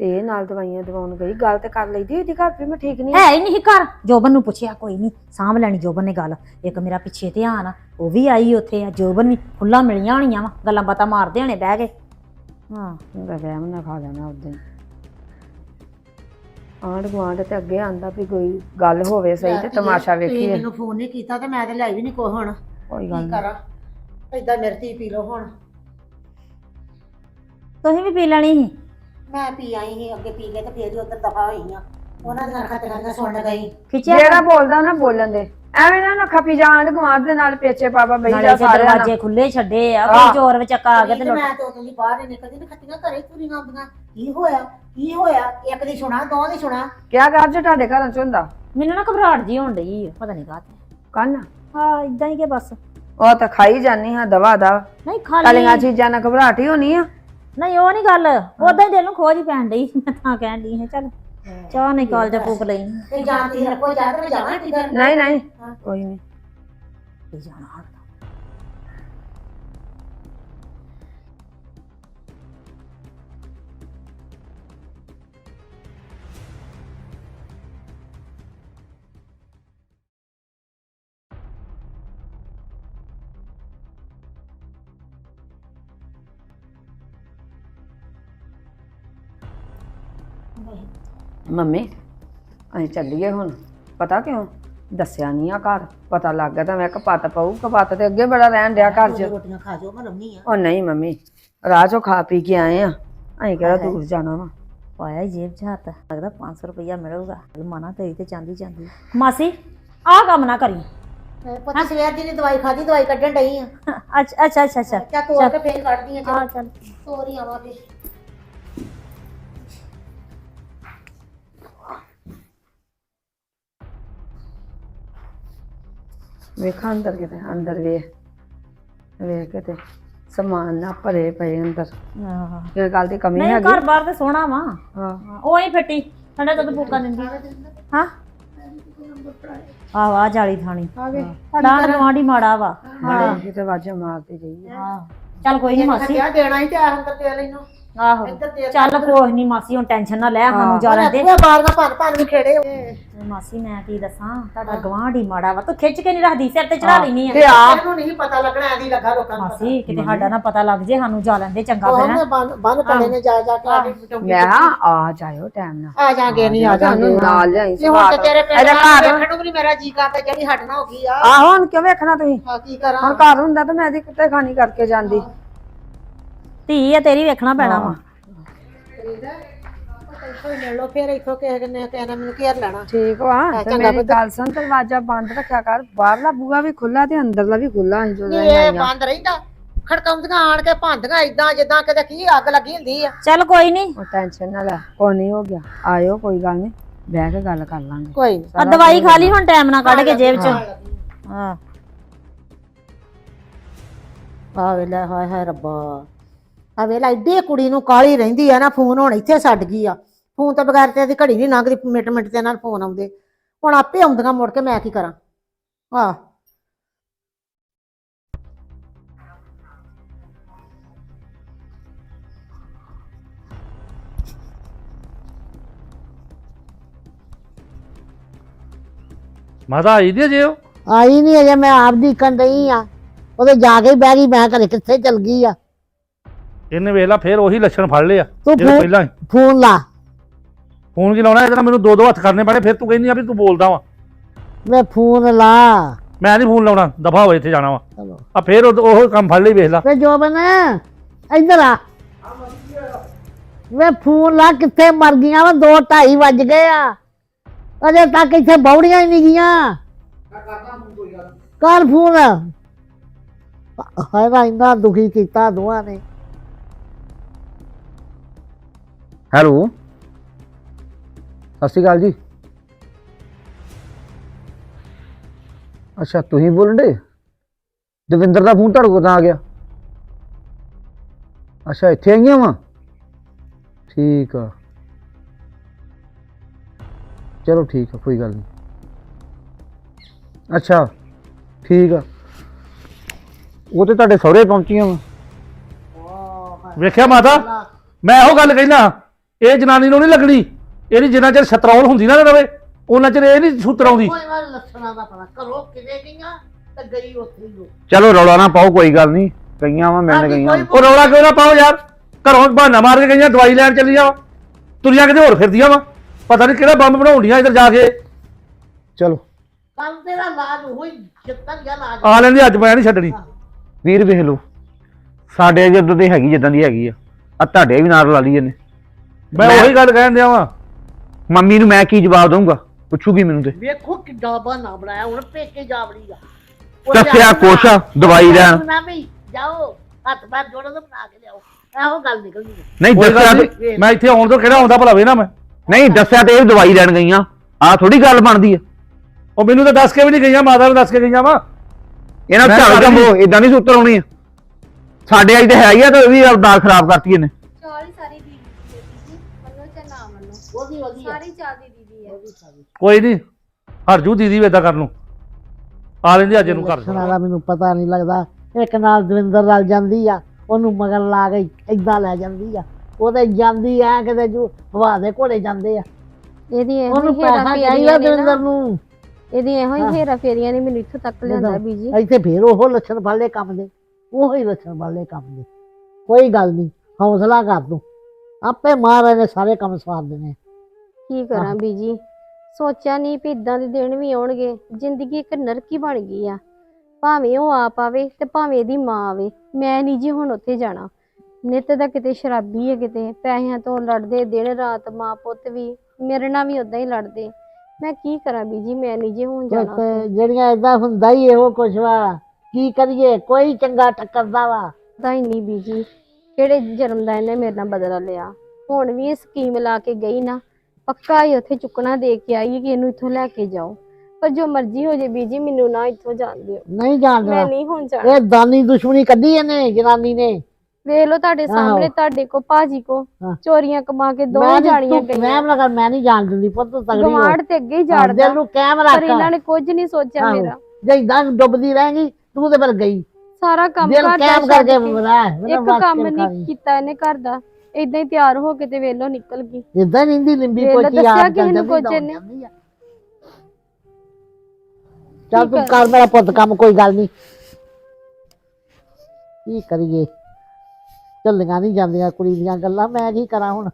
ਤੇ ਇਹ ਨਾਲ ਦਵਾਈਆਂ ਦਵਾਉਣ ਗਈ ਗੱਲ ਤੇ ਕਰ ਲਈਦੀ ਇਹਦੀ ਘਰ ਵੀ ਮੈਂ ਠੀਕ ਨਹੀਂ ਹੈ ਹੀ ਨਹੀਂ ਘਰ। ਜੋਬਨ ਨੂੰ ਪੁੱਛਿਆ ਕੋਈ ਨਹੀਂ ਸਾਂਭ ਲੈਣੀ ਜੋਬਨ ਨੇ ਗੱਲ। ਇੱਕ ਮੇਰਾ ਪਿੱਛੇ ਧਿਆਨ ਆ ਉਹ ਵੀ ਆਈ ਉੱਥੇ ਆ ਜੋਬਨ ਵੀ ਖੁੱਲਾ ਮਿਲੀਆਂ ਹੋਣੀਆਂ ਵਾ ਗੱਲਾਂ ਬਾਤਾਂ ਮਾਰਦੇ ਹੋਣੇ ਬਹਿ ਕੇ। ਹਾਂ ਵਹਿਮ ਨਾ ਖਾ ਲੈਣਾ ਉਦੋਂ ਆਂਢ ਗੁਆਂਢ ਤੇ ਅੱਗੇ ਆਂਦਾ ਵੀ ਕੋਈ ਗੱਲ ਹੋਵੇ ਸਹੀ ਤੇ ਤਮਾਸ਼ਾ ਤੁਸੀਂ ਵੇਖੀਏ। ਮੈਨੂੰ ਫੋਨ ਨਹੀਂ ਕੀਤਾ ਤੇ ਮੈਂ ਤੇ ਲੈ ਵੀ ਨਹੀਂ ਕੋ ਹੁਣ। ਕੋਈ ਗੱਲ ਕੀ ਨਹੀਂ ਕਰਾਂ? ਏਦਾਂ ਮੇਰੀ ਧੀ ਪੀ ਲਓ ਹੁਣ। ਤੁਸੀਂ ਵੀ ਪੀ ਲੈਣੀ ਸੀ? ਮੈਂ ਪੀ ਆਈ ਸੀ ਅੱਗੇ ਪੀ ਕੇ ਤੇ ਫੇਰ ਹੀ ਉੱਧਰ ਦਫਾ ਹੋਈ ਆ। ਉਹਨਾਂ ਦੀਆਂ ਖਤਰਾਂ ਸੁਣ ਗਈ। ਖਿੱਚਿਆ ਜਿਹੜਾ ਬੋਲਦਾ ਨਾ ਬੋਲਣ ਦੇ। ਐਵੇਂ ਨਾ ਨਾ ਖਪੀ ਜਾ ਆਂਢ ਗੁਆਂਢ ਦੇ ਨਾਲ ਪੇਚੇ ਪਾਪਾ ਬਈ ਨਾਲੇ ਜਾ ਜੇ ਸਾਰਿਆਂ ਨਾਲ ਦਰਵਾਜ਼ੇ ਖੁੱਲੇ ਛੱਡੇ ਆ ਹਾਂ। ਕੋਈ ਚੋਰ ਵਿਚਕਾ ਆ ਗਿਆ ਤੇ ਤੇ ਲੁੱਟ ਮੈਂ ਤੇ ਉਦੋਂ ਦੀ ਬਾਹਰ ਨਹੀਂ ਨਿਕਲਦੀ ਨਾ ਖੱਤੀਆਂ ਘਰੇ ਤੁਰੀਆਂ ਆਉਂਦੀਆਂ। ਕੀ ਹੋਇਆ? ਕੀ ਹੋਇਆ? ਇੱਕ ਦੀ ਸੁਣਾ ਦੋ ਦੀ ਸੁਣਾ। ਕਿਆ ਕਰ ਜੋ ਤੁਹਾਡੇ ਘਰਾਂ ਚ ਹੁੰਦਾ? ਮੈਨੂੰ ਨਾ ਘਬਰਾਹਟ ਜੀ ਹੋਣ ਡਈ ਆ, ਪਤਾ ਨਹੀਂ ਕਾਹਤੇ। ਕੰਨ? ਹਾਂ ਇਦਾਂ ਹੀ ਕਿ ਬਸ। ਉਹ ਤਾਂ ਖਾਈ ਜਾਨੀ ਹਾਂ ਦਵਾ ਦਾ। ਨਹੀਂ ਖਾਲੀ ਕਾਲੀਆਂ ਚੀਜ਼ਾਂ ਨਾਲ ਘਬਰਾਹਟ ਹੀ ਹੋਣੀ ਆ। ਨਹੀਂ ਉਹ ਨਹੀਂ ਗੱਲ। ਉਦਾਂ ਹੀ ਦਿਲ ਨੂੰ ਖੋਜ ਹੀ ਪੈਣ ਡਈ। ਮੈਂ ਤਾਂ ਕਹਿਣ ਡਈ ਹਾਂ ਚੱਲ ਚਾਹ ਨਹੀਂ ਕਾਲ ਜਾ ਫੂਕ ਲਈ। ਤੇ ਜਾਂਦੀ ਹੈ ਕੋਈ ਜਾ ਕੇ ਜਾਵਾਂ ਹੈ ਨਹੀਂ ਨਹੀਂ। ਕੋਈ ਨਹੀਂ ਜਾਣਾ ਹੁਣ ਮੰਮੀ ਅਸੀਂ ਚੱਲੀਏ ਹੁਣ। ਪਤਾ ਕਿਉਂ? ਦੱਸਿਆ ਨਹੀਂ ਆ ਘਰ। ਪਤਾ ਲੱਗ ਗਿਆ ਤਾਂ ਮੈਂ ਕਪੱਤ ਪਊ ਕਪੱਤ ਤੇ ਅੱਗੇ ਬੜਾ ਰਹਿਣ ਡਿਆ ਘਰ 'ਚ। ਰੋਟੀਆਂ ਖਾ ਜਾਓ ਮੈਂ ਰੰਨੀ ਆ। ਉਹ ਨਹੀਂ ਮੰਮੀ ਰਾਹ 'ਚੋਂ ਖਾ ਪੀ ਕੇ ਆਏ ਆ। ਅਸੀਂ ਕਿਹੜਾ ਦੂਰ ਜਾਣਾ ਵਾ। ਪਾਇਆ ਜੇਬ 'ਚ ਹੱਥ। ਲੱਗਦਾ 500 ਰੁਪਇਆ ਮਿਲੂਗਾ। ਮਨਾ ਤੇਰੀ ਤੇ ਚਾਂਦੀ ਚਾਂਦੀ ਮਾਸੀ ਆਹ ਕੰਮ ਨਾ ਕਰੀ। ਪਤਾ ਸਵੇਰ ਦੀ ਨੀ ਦਵਾਈ ਖਾਦੀ ਦਵਾਈ ਕੱਢਣ ਡਈ ਆ। ਅੱਛਾ ਅੱਛਾ ਅੱਛਾ ਅੱਛਾ। ਚਾ ਤੋੜ ਕੇ ਫੇਰ ਕੱਢਦੀ ਆ ਹਾਂ ਚੱਲ। ਚੱਲ ਤੋਰੀ ਵੇਖਾਂ ਅੰਦਰ ਕਿਤੇ ਅੰਦਰ ਵੇਖ ਵੇਖ ਕਿਤੇ ਸਮਾਨ ਨਾ ਭਰੇ ਪਏ ਅੰਦਰ। ਆਹ। ਇਹ ਗੱਲ ਦੀ ਕਮੀ ਨਹੀਂ ਹੈਗੀ? ਘਰ ਬਾਹਰ ਤੇ ਸੋਹਣਾ ਵਾ। ਹਾਂ। ਉਹ ਹੀ ਫੱਟੀ ਠੰਡਾ ਦੁੱਧ ਫੂਕਾ ਦਿੰਦੀ। ਹਾਂ? ਆਹ ਵਾਹ ਜਾਲੀ ਥਾਣੀ। ਆਵੇ ਡਾਂਡ ਗਵਾਂਢੀ ਮਾੜਾ ਵਾ। ਹਾਂ। ਕਿਤੇ ਵਾਜਾ ਮਾਰਦੀ ਰਹੀ ਹਾਂ। ਚੱਲ ਕੋਈ ਨਹੀਂ ਮਾਸੀ। ਕਿਆ ਦੇਣਾ ਹੀ ਤੇ ਆ ਅੰਦਰ ਦੇ ਲੈਨੂੰ ਆਹੋ। ਇੱਧਰ ਦੇ ਚੱਲ ਕੋਈ ਨਹੀਂ ਮਾਸੀ ਹੁਣ ਟੈਨਸ਼ਨ ਨਾ ਲੈ ਸਾਨੂੰ ਜਾ ਲੈਂਦੇ। ਉਹ ਬਾਹਰ ਭੰਨ ਭੰਨ ਵੀ ਖੇੜੇ ਮਾਸੀ ਮੈਂ ਕੀ ਦੱਸਾਂ? ਤੁਹਾਡਾ ਗਵਾਂਢੀ ਮਾੜਾ ਵਾ। ਤੂੰ ਖਿੱਚ ਕੇ ਨਹੀਂ ਰੱਖਦੀ ਸਿਰ ਤੇ ਚੜਾ ਲੈਣੀ ਆ। ਤੇ ਆ ਇਹਨੂੰ ਨਹੀਂ ਪਤਾ ਲੱਗਣਾ ਐਦੀ ਲੱਗਾ ਲੋਕਾਂ ਨੂੰ ਮਾਸੀ ਕਿਤੇ ਸਾਡਾ ਨਾ ਪਤਾ ਲੱਗ ਜੇ ਸਾਨੂੰ ਜਾ ਲੈਂਦੇ ਚੰਗਾ ਫਿਰ ਉਹਨੇ ਬੰਨ ਬੰਨ ਪੜੇ ਨੇ ਜਾ ਜਾ ਕੇ ਆ ਕੇ ਚੌਂਕੀ ਮੈਂ ਕਿਹਾ ਆ ਜਾਇਓ ਟਾਈਮ ਨਾਲ। ਆ ਜਾਗੇ ਨਹੀਂ ਆ ਜਾਗੇ। ਤੁਹਾਨੂੰ ਨਾਲ ਲਿਆਈ ਇਹ ਹੁਣ ਤੇ ਤੇਰੇ ਪਿੰਡ ਇਹਦਾ ਦਾ ਘਰ ਵੇਖਣ ਨੂੰ ਵੀ ਨੀ ਮੇਰਾ ਜੀ ਕਰਦਾ ਜਿਹੜੀ ਹਟਣਾ ਹੋ ਗਈ ਆ। ਆਹੋ ਹੁਣ ਕਿਉਂ ਵੇਖਣਾ ਤੁਸੀਂ? ਆ ਕੀ ਕਰਾਂ? ਹੁਣ ਘਰ ਹੁੰਦਾ ਤਾਂ ਮੈਂ ਇਹਦੀ ਕੁੱਤੇ ਖਾਣੀ ਕਰਕੇ ਜਾਂਦੀ। ਧੀ ਆ ਤੇਰੀ ਵੇਖਣਾ ਪੈਣਾ ਵਾ। ਕੋਈ ਮਿਲ ਲੋ ਫੇਰ ਇੱਥੋਂ ਕਿਸੇ ਨੇ ਕਿਸੇ ਨੇ ਮੈਨੂੰ ਘੇਰ ਲੈਣਾ ਠੀਕ ਵਾ ਤੇ ਮੇਰੀ ਗੱਲ ਸੁਣ ਦਰਵਾਜ਼ਾ ਬੰਦ ਰੱਖਿਆ ਕਰ। ਬਾਹਰਲਾ ਬੂਹਾ ਵੀ ਖੁੱਲਾ ਤੇ ਅੰਦਰਲਾ ਵੀ ਖੁੱਲਾ ਅਸੀਂ ਜਦੋਂ ਨਹੀਂ ਇਹ ਬੰਦ ਰਹਿੰਦਾ। ਖੜਕਾਉਂਦੀਆਂ ਆਣ ਕੇ ਭੰਦੀਆਂ ਇਦਾਂ ਜਿੱਦਾਂ ਕਿਤੇ ਕੀ ਅੱਗ ਲੱਗੀ ਹੁੰਦੀ ਆ। ਚੱਲ ਕੋਈ ਨਹੀਂ ਉਹ ਟੈਨਸ਼ਨ ਨਾ ਲੈ ਕੋਈ ਨਹੀਂ ਹੋ ਗਿਆ। ਆਇਓ ਕੋਈ ਗੱਲ ਨਹੀਂ ਬਹਿ ਕੇ ਗੱਲ ਕਰ ਲਾਂਗੇ। ਕੋਈ ਆ ਦਵਾਈ ਖਾ ਲਈ ਹੁਣ ਟਾਈਮ ਨਾਲ ਕੱਢ ਕੇ ਜੇਬ ਚ। ਹਾਂ। ਆ ਵੇਲਾ ਹਾਏ ਹਾਏ ਰੱਬਾ। ਆ ਵੇਲਾ ਏਡੀ ਕੁੜੀ ਨੂੰ ਕਾਲੀ ਰਹਿੰਦੀ ਆ ਨਾ ਫੋਨ ਹੁਣ ਇੱਥੇ ਛੱਡ ਗਈ ਆ। ਫੋਨ ਤੋਂ ਬਗੈਰ ਤੇ ਇਹਦੀ ਘੜੀ ਨਹੀਂ ਲੰਘਦੀ ਮਿੰਟ ਮਿੰਟ ਤੇ ਨਾਲ ਫੋਨ ਆਉਂਦੇ। ਹੁਣ ਆਪੇ ਆਉਂਦੀਆਂ ਮੁੜ ਕੇ ਮੈਂ ਕੀ ਕਰਾਂ? ਆ ਮਾਤਾ ਆਈ ਦੀ ਜੇ ਉਹ? ਆਈ ਨਹੀਂ ਅਜੇ ਮੈਂ ਆਪ ਦੀ ਡਈ ਆ। ਉਹਦੇ ਜਾ ਕੇ ਹੀ ਬਹਿ ਗਈ ਮੈਂ ਘਰੇ ਕਿੱਥੇ ਚਲ ਗਈ ਆ? ਇਹਨੇ ਵੇਖ ਲਾ ਫੇਰ ਉਹੀ ਲੱਛਣ ਫੜ ਲਿਆ ਤੂੰ ਜਿਹੜੇ ਪਹਿਲਾਂ ਫੋਨ ਲਾ। ਫੋਨ ਕੀ ਲਾਉਣਾ ਇਹਦੇ ਨਾਲ ਮੈਨੂੰ ਦੋ ਦੋ ਹੱਥ ਕਰਨੇ ਪੈਣੇ ਫਿਰ ਤੂੰ ਕਹਿੰਦੀ ਆ ਵੀ ਤੂੰ ਬੋਲਦਾ ਵਾ। ਮੈਂ ਫੋਨ ਲਾ। ਮੈਂ ਨਹੀਂ ਫੋਨ ਲਾਉਣਾ ਦਫਾ ਹੋਏ ਇੱਥੇ ਜਾਣਾ ਵਾ। ਚਲੋ। ਆ ਫੇਰ ਉਹ ਉਹ ਕੰਮ ਫੜ ਲਈ ਵੇਖ ਲਾ। ਵੇ ਜੋਬਨ ਇੱਧਰ ਆ। ਵੇ ਫੋਨ ਲਾ ਕਿੱਥੇ ਮਰ ਗਈਆਂ ਵਾ 2 2:30 ਵੱਜ ਗਏ ਆ। ਅਜੇ ਤੱਕ ਇੱਥੇ ਬੌੜੀਆਂ ਹੀ ਨਹੀਂ ਗਈਆਂ। ਕਰ ਫੋਨ। ਹਾਏ ਨਾ ਇੰਨਾ ਦੁਖੀ ਕੀਤਾ ਦੋਵਾਂ ਨੇ। ਹੈਲੋ। ਸਤਿ ਸ਼੍ਰੀ ਅਕਾਲ ਜੀ। ਅੱਛਾ, ਤੁਸੀਂ ਬੋਲਣ ਦੇ ਦਵਿੰਦਰ ਦਾ ਫੋਨ ਤੁਹਾਡੇ ਕੋਲ ਤਾਂ ਆ ਗਿਆ। ਅੱਛਾ, ਇੱਥੇ ਆਈਆਂ ਵਾਂ? ਠੀਕ ਆ। ਚਲੋ ਠੀਕ ਆ, ਕੋਈ ਗੱਲ ਨਹੀਂ। ਅੱਛਾ, ਠੀਕ ਆ। ਉਹ ਤੇ ਤੁਹਾਡੇ ਸਹੁਰੇ ਪਹੁੰਚੀਆਂ ਵਾ। ਵੇਖਿਆ ਮਾਤਾ? ਮੈਂ ਇਹੋ ਗੱਲ ਕਹਿਣਾ। ਇਹ ਜਨਾਨੀ ਨੂੰ ਨਹੀਂ ਲੱਗਣੀ। ਇਹਦੀ ਜਿੰਨਾ ਚਿਰ ਸਤਰੌਲ ਹੁੰਦੀ ਨਾ ਰਵੇ ਉਹਨਾਂ ਚਿਰ ਇਹ ਨਹੀਂ ਸੁਤਰਾਉਂਦੀ। ਕੋਈ ਵਾਰ ਲੱਛਣਾ ਦਾ ਪਤਾ। ਕਰੋ ਕਿਵੇਂ ਗਈਆਂ ਤੇ ਗਈ ਉੱਥੇ ਹੀ ਉਹ। ਚਲੋ ਰੌਲਾ ਨਾ ਪਾਓ ਕੋਈ ਗੱਲ ਨਹੀਂ ਗਈਆਂ ਵਾ ਮਿਲਣ ਗਈਆਂ ਵਾਂ। ਉਹ ਰੌਲਾ ਕਿਉਂ ਨਾ ਪਾਓ ਯਾਰ? ਘਰੋਂ ਬਹਾਨਾ ਮਾਰ ਕੇ ਗਈਆਂ ਦਵਾਈ ਲੈਣ ਚੱਲੀਆਂ ਵਾ ਤੁਰੀਆਂ ਕਿਤੇ ਹੋਰ ਫਿਰਦੀਆਂ ਵਾ। ਪਤਾ ਨਹੀਂ ਕਿਹੜਾ ਬੰਬ ਬਣਾਉਂਦੀਆਂ ਇੱਧਰ ਜਾ ਕੇ। ਚਲੋ। ਕੱਲ ਤੇਰਾ ਲਾਜ ਹੋਈ ਜਿੱਤਨ ਗਿਆ ਲਾਜ ਆ ਲੈਂਦੀ ਅੱਜ ਮੈਂ ਨਹੀਂ ਛੱਡਣੀ। ਵੀਰ ਵੇਖ ਲਓ। ਸਾਡੇ ਜਦੋਂ ਦੀ ਹੈਗੀ ਜਿੱਦਾਂ ਦੀ ਹੈਗੀ ਆ। ਆ ਤੁਹਾਡੇ ਵੀ ਨਾਲ ਲਾ ਲਈ ਇਹਨੇ। ਮੈਂ ਉਹੀ ਗੱਲ ਕਹਿਣ ਦਿਆ ਵਾਂ। ਮੰਮੀ ਨੂੰ ਮੈਂ ਕੀ ਜਵਾਬ ਦਊਂਗਾ? ਪੁੱਛੂਗੀ ਮੈਨੂੰ ਤੇ। ਵੇਖੋ ਕਿੱਡਾ ਬਹਾਨਾ ਬਣਾਇਆ ਹੁਣ ਪੇਕੇ ਜਾ ਵੜੀ ਆ। ਦੱਸਿਆ ਕੁਛ ਆ, ਦਵਾਈ ਲੈਣ। ਨਾ ਵੀ ਜਾਓ ਹੱਥ ਪੈਰ ਜੋੜੋ ਤੇ ਬਣਾ ਕੇ ਲਿਆਓ। ਇਹੋ ਗੱਲ ਨਿਕਲਦੀ ਹੈ ਨਹੀਂ ਕੋਈ ਦੱਸਿਆ ਗੱਲ ਤੇ ਨਹੀਂ ਮੈਂ ਇੱਥੇ ਆਉਣ ਤੋਂ ਕਿਹੜਾ ਆਉਂਦਾ ਭਲਾ ਵੇ ਨਾ ਮੈਂ। ਨਹੀਂ ਦੱਸਿਆ ਤੇ ਇਹ ਦਵਾਈ ਲੈਣ ਗਈਆਂ। ਆ ਥੋੜੀ ਗੱਲ ਬਣਦੀ ਆ। ਉਹ ਮੈਨੂੰ ਤਾਂ ਦੱਸ ਕੇ ਵੀ ਨਹੀਂ ਗਈਆਂ ਮਾਤਾ ਨੂੰ ਦੱਸ ਕੇ ਗਈਆਂ ਵਾ। ਇਹਨਾਂ ਮੈਂ ਝਾੜ ਕਰ ਜੰਮੋ ਇਦਾਂ ਨਹੀਂ ਸੁੱਤਰ ਆਉਣੀ। ਆ ਸਾਡੇ ਆਈ ਤੇ ਹੈ ਹੀ ਆ ਤੇ ਇਹ ਵੀ ਦਾਲ ਖਰਾਬ ਕਰਤੀ ਇਹਨੇ ਨਾ ਮੰਨੋ ਉਹਦੀ ਵਧੀਆ। ਸਾਰੀ ਚਾਹ ਦੀ ਦੀਦੀ ਹੈ ਕੋਈ ਨਹੀਂ ਹਰਜੂ ਦੀਦੀ ਵੀ ਏਦਾਂ ਕਰ ਲੂ ਆ ਲੈਂਦੀ ਅੱਜ ਇਹਨੂੰ ਘਰ ਲੱਛਣਾਂ ਦਾ ਮੈਨੂੰ ਪਤਾ ਨਹੀਂ ਲੱਗਦਾ ਇੱਕ ਨਾਲ ਦਵਿੰਦਰ ਨਾਲ ਜਾਂਦੀ ਆ ਉਹਨੂੰ ਮਗਰ ਲਾ ਕੇ ਏਦਾਂ ਲੈ ਜਾਂਦੀ ਆ। ਉਹਦੇ ਜਾਂਦੀ ਆ ਕਿਤੇ ਜੂ ਹਵਾ ਦੇ ਘੋੜੇ ਜਾਂਦੇ ਆ। ਇਹਦੀ ਇਹੋ ਉਹਨੂੰ ਹੀ ਹੇਰਾ ਪੈਸਾ ਚਾਹੀਦਾ ਫੇਰੀਆਂ ਨੇ। ਦਵਿੰਦਰ ਨਾ। ਨੂੰ ਇਹਦੀ ਇਹੋ ਹੀ ਹੇਰਾ ਫੇਰੀਆਂ ਨੇ ਮੈਨੂੰ ਇੱਥੋਂ ਤੱਕ ਲਿਆਂਦਾ ਬੀਜੀ। ਇੱਥੇ ਫੇਰ ਉਹ ਲੱਛਣ ਫੜਲੇ ਕੰਮ ਦੇ ਉਹ ਹੀ ਲੱਛਣ ਫੜਲੇ ਕੰਮ ਦੇ। ਕੋਈ ਗੱਲ ਨਹੀਂ ਹੌਸਲਾ ਕਰ ਤੂੰ। ਆਪੇ ਮਹਾਰਾਜ ਨੇ ਸਾਰੇ ਕੰਮ ਸਵਾਰ ਦੇਣੇ ਕੀ ਕਰਾਂ ਬੀਜੀ? ਸੋਚਿਆ ਨਹੀਂ ਵੀ ਇਦਾਂ ਦੇ ਦਿਨ ਵੀ ਆਉਣਗੇ ਜ਼ਿੰਦਗੀ ਇੱਕ ਨਰਕੀ ਬਣ ਗਈ ਆ। ਭਾਵੇਂ ਉਹ ਆਪ ਆਵੇ ਤੇ ਭਾਵੇਂ ਇਹਦੀ ਮਾਂ ਆਵੇ ਮੈਂ ਨਹੀਂ ਜੀ ਹੁਣ ਉੱਥੇ ਜਾਣਾ। ਨਿੱਤ ਦਾ ਕਿਤੇ ਸ਼ਰਾਬੀ ਹੈ ਕਿਤੇ ਪੈਸਿਆਂ ਤੋਂ ਲੜਦੇ ਦਿਨ ਰਾਤ ਮਾਂ ਪੁੱਤ ਵੀ ਮੇਰੇ ਨਾਲ ਵੀ ਉਦਾਂ ਹੀ ਲੜਦੇ। ਮੈਂ ਕੀ ਕਰਾਂ ਬੀਜੀ ਮੈਂ ਨਹੀਂ ਜੀ ਹੁਣ ਜਾਣਾ ਉੱਥੇ। ਜਿਹੜੀਆਂ ਏਦਾਂ ਹੁੰਦਾ ਹੀ ਇਹੋ ਕੁਛ ਵਾ ਕੀ ਕਰੀਏ ਕੋਈ ਚੰਗਾ ਟੱਕਰਦਾ ਵਾ। ਪਤਾ ਹੀ ਨਹੀਂ ਬੀਜੀ ਕਿਹੜੇ ਜਨਮ ਦਾ ਇਹਨੇ ਮੇਰੇ ਨਾਲ ਬਦਲਾ ਲਿਆ। ਹੁਣ ਵੀ ਇਹ ਸਕੀਮ ਲਾ ਕੇ ਗਈ ਨਾ ਪੱਕਾ ਹੀ ਉੱਥੇ ਚੁੱਕਣਾ ਦੇ ਕੇ ਆਈ ਕਿ ਇਹਨੂੰ ਇੱਥੋਂ ਲੈ ਕੇ ਜਾਓ। ਪਰ ਜੋ ਮਰਜ਼ੀ ਹੋ ਜੇ ਬੀਜੀ ਮੈਨੂੰ ਨਾ ਇੱਥੋਂ ਜਾਣ ਦਿਓ। ਨਹੀਂ ਜਾਣਦਾ ਮੈਂ ਨਹੀਂ ਹੁਣ ਜਾਣਾ। ਇਹ ਦਾਨੀ ਦੁਸ਼ਮਣੀ ਕੱਢੀ ਇਹਨੇ ਜਨਾਨੀ ਨੇ। ਵੇਖ ਲਓ ਤੁਹਾਡੇ ਸਾਹਮਣੇ। ਤੁਹਾਡੇ ਕੋ ਭਾਜੀ ਕੋ ਹਾਂ। ਚੋਰੀਆਂ ਕਮਾ ਕੇ ਦੋ ਮੈਂ ਨੀ- ਜਾਣੀਆਂ ਤੂੰ ਗਈਆਂ। ਨਾ ਕਰ ਮੈਂ ਨਹੀਂ ਜਾਣ ਦਿੰਦੀ ਪੁੱਤ ਤੂੰ ਤਗੜੀ ਹੋ। ਗਵਾਂਢ ਤੇ ਅੱਗੇ ਹੀ ਹਾਂ, ਜਾੜਦਾ। ਦਿਲ ਨੂੰ ਕਾਇਮ ਪਰ ਰੱਖ ਇਹਨਾਂ ਨੇ ਕੁਝ ਨਹੀਂ ਸੋਚਿਆ। ਮੇਰਾ। ਜੇ ਇਦਾਂ ਡੁੱਬਦੀ ਰਹੇਗੀ ਤੂੰ ਤੇ ਫਿਰ ਗਈ। ਸਾਰਾ ਕੰਮ ਦਿਲ ਘਰ ਦਾ ਕਾਇਮ ਛੱਡ ਕਰਕੇ ਕੇ ਰਹਿ ਇੱਕ ਕੰਮ ਨਹੀਂ ਕੀਤਾ ਇਹਨੇ ਘਰ ਦਾ। ਇਦਾਂ ਹੀ ਤਿਆਰ ਹੋ ਕੇ ਤੇ ਵੇਲੋ ਨਿਕਲ ਗਈ। ਇਦਾਂ ਨਿੰਦੀ ਲਿੰਬੀ ਵੇਖ ਲਓ, ਪੋਚੀ ਦੱਸਿਆ ਆਪ ਕਿਸੇ ਨੂੰ ਚੱਲ ਕੁਝ ਇਹਨੇ। ਤੂੰ ਕਰ- ਕਰ ਮੇਰਾ ਪੁੱਤ ਕੰਮ ਕੋਈ ਗੱਲ ਨਹੀਂ ਕੀ ਕਰੀਏ? ਚੱਲੀਆਂ ਨਹੀਂ ਜਾਂਦੀਆਂ ਕੁੜੀ ਦੀਆਂ ਗੱਲਾਂ ਮੈਂ ਕੀ ਕਰਾਂ ਹੁਣ?